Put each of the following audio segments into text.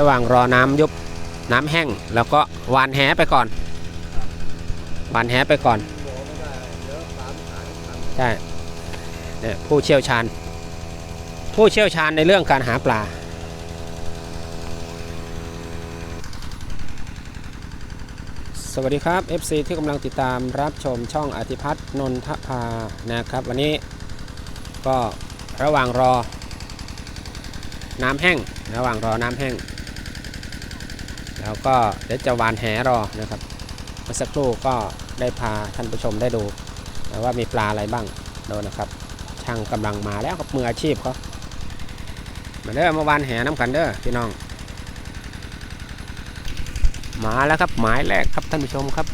ระหว่างรอน้ำยุบน้ำแห้ง แล้วก็หวานแหไปก่อนหวานแหไปก่อน ใช่เนี่ยผู้เชี่ยวชาญ ผู้เชี่ยวชาญในเรื่องการหาปลาสวัสดีครับ FC ที่กำลังติดตามรับชมช่องอธิพัฒน์นนทภานะครับ วันนี้ก็ระหว่างรอน้ำแห้ง ระหว่างรอน้ำแห้ง แล้วก็เดี๋ยวจะหวานแหรอนะครับเมื่อสักครู่ก็ได้พาท่านผู้ชมได้ดูว่ามีปลาอะไรบ้างดูนะครับ ช่างกำลังมาแล้วครับมืออาชีพเขามาเด้อมาหวานแหน้ำกันเด้อพี่น้อง มาแล้วครับหมายแรกครับท่านผู้ชมครับ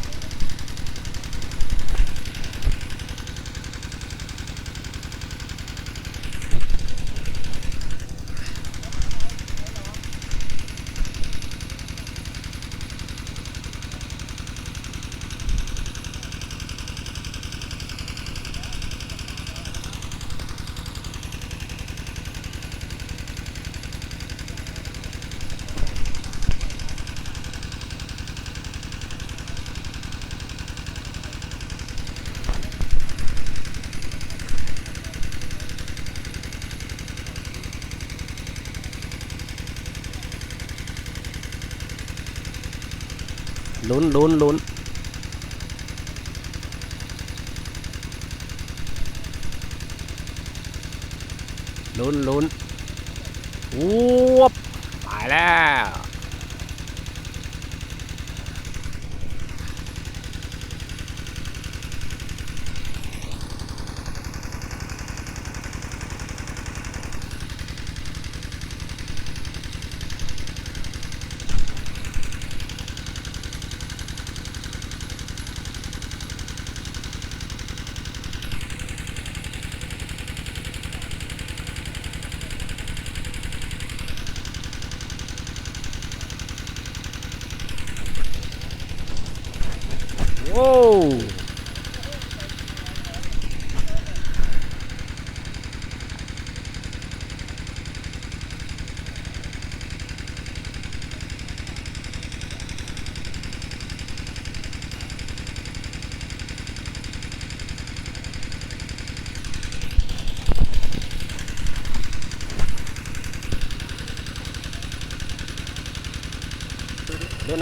ลุ้นลุ้นลุ้นลุ้นลุ้นวูบไปแล้ว โว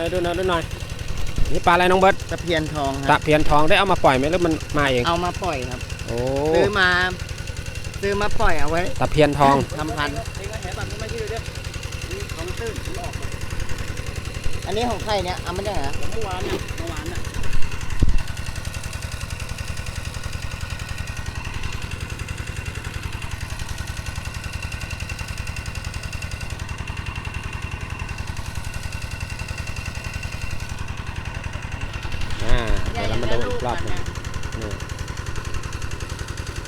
้วดูหน่อยดูห น่อยดูหน่อยนี่ปลาอะไรน้องเบิร์ตตะเพียนทองคตะรับ เพียนทองได้เอามาปล่อยไหมหรือมันมาเองเอามาปล่อยครับ โอ้ซื้อมา ซื้อมาปล่อยเอาไว้ตะเพียนทอง ทำพันธุ์อันนี้ของใครเนี่ย เอาไม่ได้เหรอเมื่อวานน่ะเมื่อวานน่ะ อ่าเดี๋ยวเรามาดูอีกรอบหนึงนี่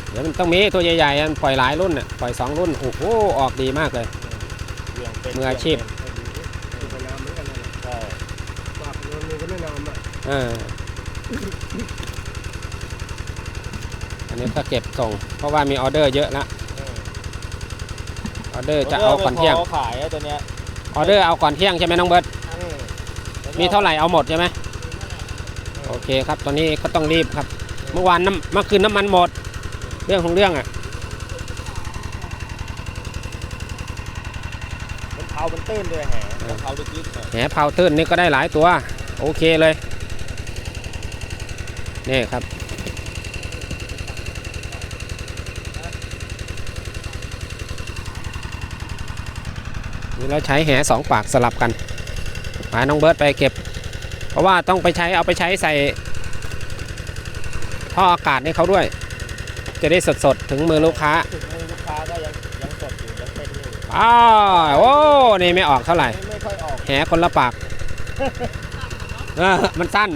เดี๋ยวมันต้องมีตัวใหญ่ๆอันปล่อยหลายรุ่นน่ะปล่อยสองรุ่นโอ้โหออกดีมากเลยมืออาชีพปากเงินมันก็ไม่นำอะเอออันนี้ก็เก็บส่ง เพราะว่ามีออเดอร์เยอะละออเดอร์จะเอาก่อนเที่ยง ขายตัวเนี้ยออเดอร์เอาก่อนเที่ยงใช่ไหมน้องเบิร์ตมีเท่าไหร่เอาหมดใช่ไหมโอ เคครับตอนนี้ก็ต้องรีบครับ เมื่อวานน้ำเมื่อคืนน้ำมันหมด เรื่องของเรื่องอะมันเผามันตื้นด้วยแหมันเผาด้วยจิ๊ดแหเผาตื้นนี่ก็ได้หลายตัว โอเคเลยนี่ครับนี่เราใช้แหสองปากสลับกันพาน้องเบิร์ตไปเก็บเพ ราะว่าต้องไปใช้เอาไปใช้ใส่ท่ออากาศให้เขาด้วย จะได้สดๆ ถึงมือลูกค้าถึงมือลูกค้าก็ยังยังสดอยู่ยังเป็นอยู่อ้าวโอ้นี่ไม่ออกเท่าไหร่ไม่ไม่ค่อยออกแหคนละปากเออมันสั้น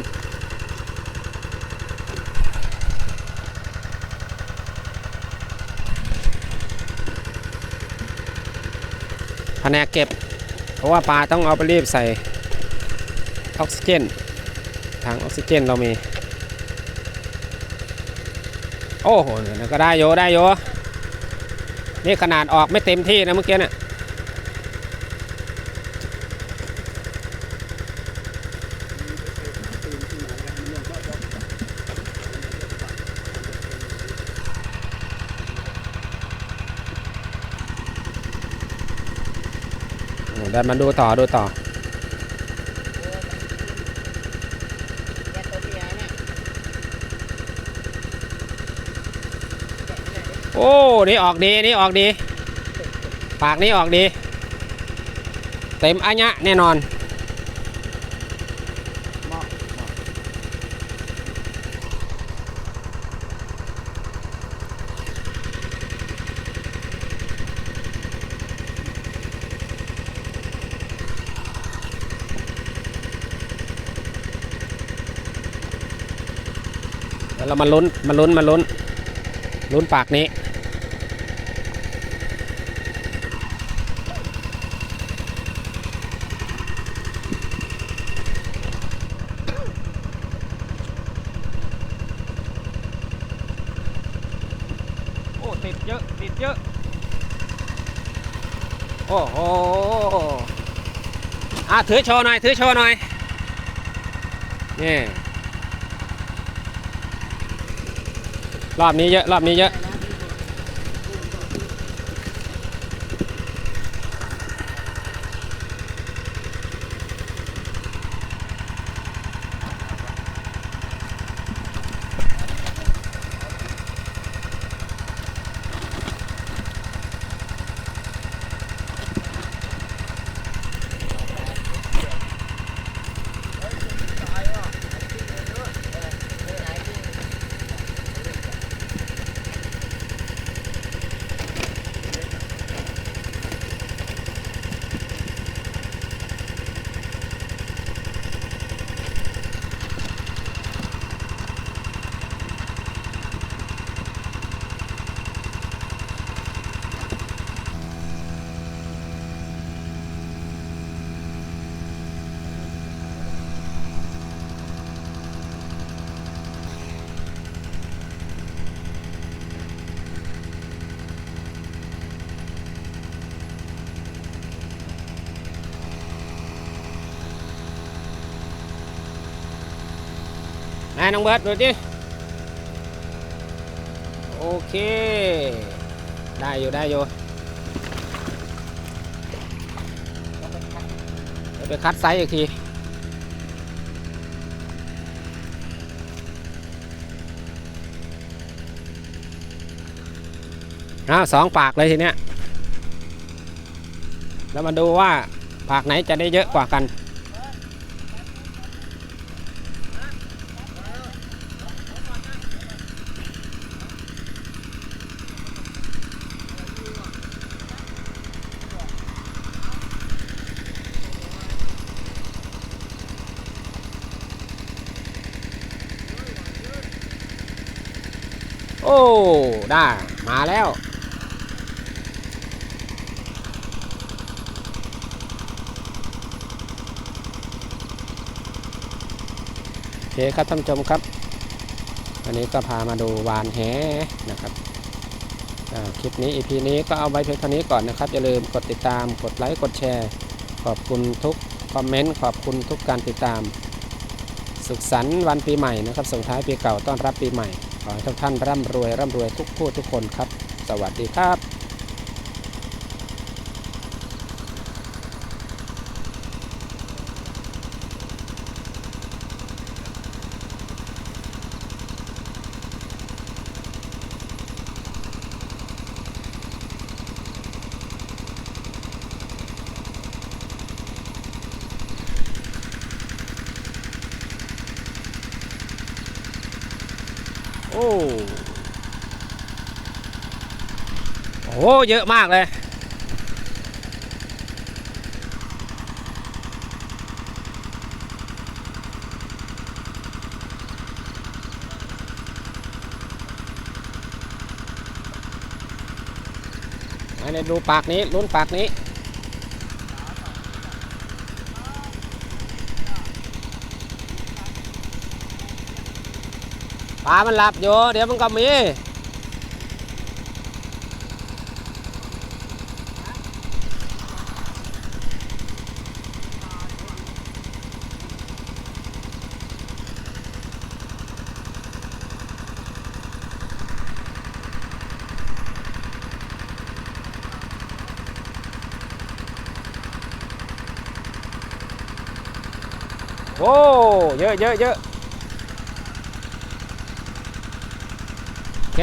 แผนกเก็บ เพราะว่าปลาต้องเอาไปรีบใส่ ออกซิเจนถังออกซิเจนเรามี โอ้โหก็ได้โยได้โยนี่ขนาดออกไม่เต็มที่นะเมื่อกี้เนี่ยเดินมาดูต่อดูต่อ อ้ นี่ออกดี นี่ออกดี ปากนี้ออกดี เต็มอัญญะแน่นอนแล้วเรามาลุ้น มาลุ้น มาลุ้น ลุ้นปากนี้ โอ้ ติดเยอะ ติดเยอะ โอ้โหอะถือโชว์หน่อย ถือโชว์หน่อย นี่ รอบนี้เยอะ รอบนี้เยอะ น้องเบิร์ดดูดิโอเค ได้อยู่ได้อยู่เดี๋ยวไปคัดไซส์อีกทีอ้าวสองปากเลยทีเนี้ยแล้วมาดูว่าปากไหนจะได้เยอะกว่ากัน อ้ได้มาแล้วโอเคครับท่านผู้ชมครับ อันนี้ก็พามาดูวานแหนะครับคลิปนี้ EP นี้ก็เอาไว้เพียงเท่านี้ก่อนนะครับ อย่าลืมกดติดตามกดไลค์กดแชร์ ขอบคุณทุกคอมเมนต์ขอบคุณทุกการติดตาม สุขสันต์วันปีใหม่นะครับส่งท้ายปีเก่าต้อนรับปีใหม่ ขอให้ทุกท่านร่ำรวยร่ำรวยทุกผู้ทุกคนครับ สวัสดีครับ โอ้โหเยอะมากเลยอันดูปากนี้ลุ้นปากนี้ ปลามันหลับอยู่เดี๋ยวมันก็มีโอ้เยอะเยอะเยอะ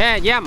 แค่เยี่ยม